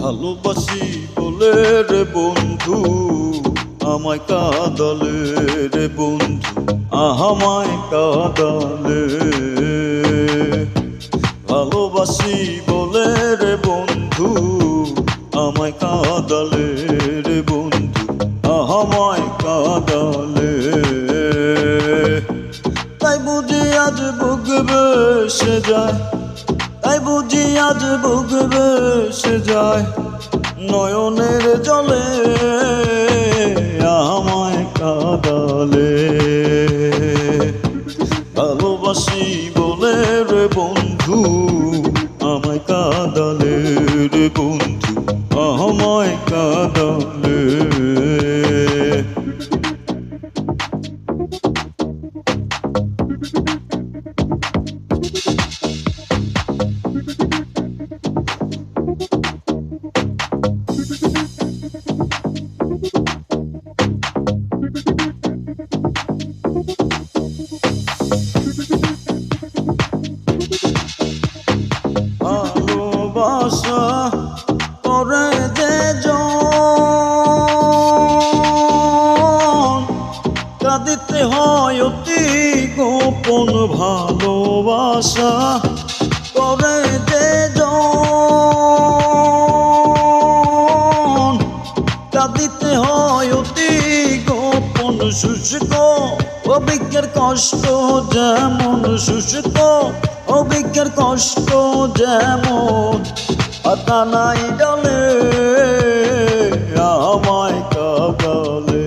ভালোবাসি বলে রে বন্ধু, আমায় কাঁদালে রে বন্ধু আহামায় কাঁদালে। ভালোবাসি বলে রে বন্ধু, আমায় কাঁদালে রে বন্ধু আহামায় কাঁদালে। বুক সে যায়। তাই বুঝি আজ বুক সে যায়। নয়নের জলে আমায় কাদালে। ভালোবাসি বলে রে বন্ধু, আমায় কাদালে রে বন্ধু, আমায় কাদালে। ভালোবাসা করে জন। কাঁদিতে হয় অতি গোপন ভালোবাসা করে জন। কাঁদিতে হয় অতি গোপন শুষ্ক, অভিজ্ঞের কষ্ট যেমন শুষ্ক অভিজ্ঞের কষ্ট যেমন পাতা নাই ডালে, আমায় কাগালে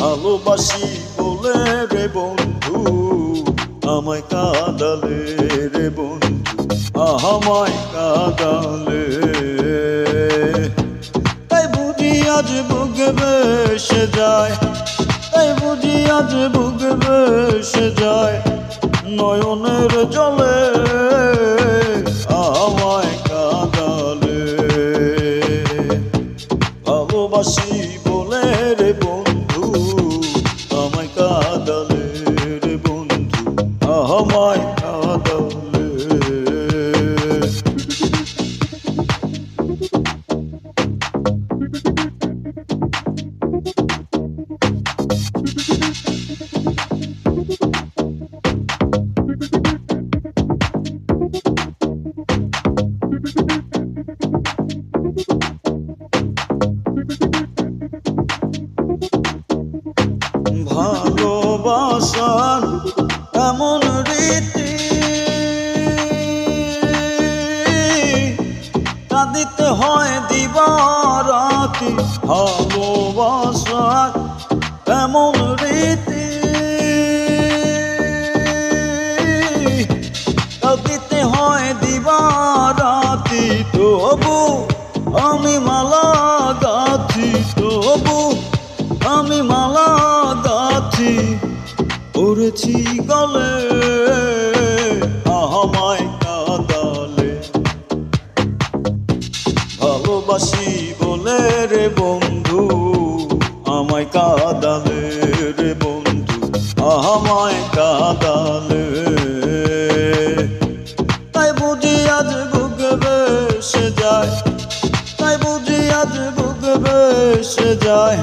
ভালোবাসি বলে রে বন্ধু, আমায় কাদালে রে বন্ধু, আমায় কাদালে। তাই বুঝি আজ বুক বেসে যায়, তাই বুঝি আজ বুক বেসে যায়। নয়নের জলে ভালোবাসার এমন রীতি কাঁদিতে হয় দিবারাতি। ভালোবাসার এমন রীতি পড়েছি গলে আমায় কাদালে। ভালোবাসি বলে রে বন্ধু, আমায় কাদালে রে বন্ধু আমায় কাদালে। তাই বুঝি আজ বুক বেসে যায়, তাই বুঝি আজ বুক বেসে যায়,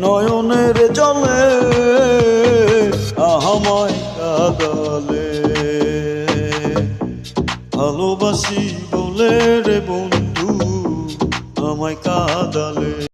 নয়নের জলে। আমায় কাদালে ভালোবাসি বলে রে বন্ধু আমায় কাদালে।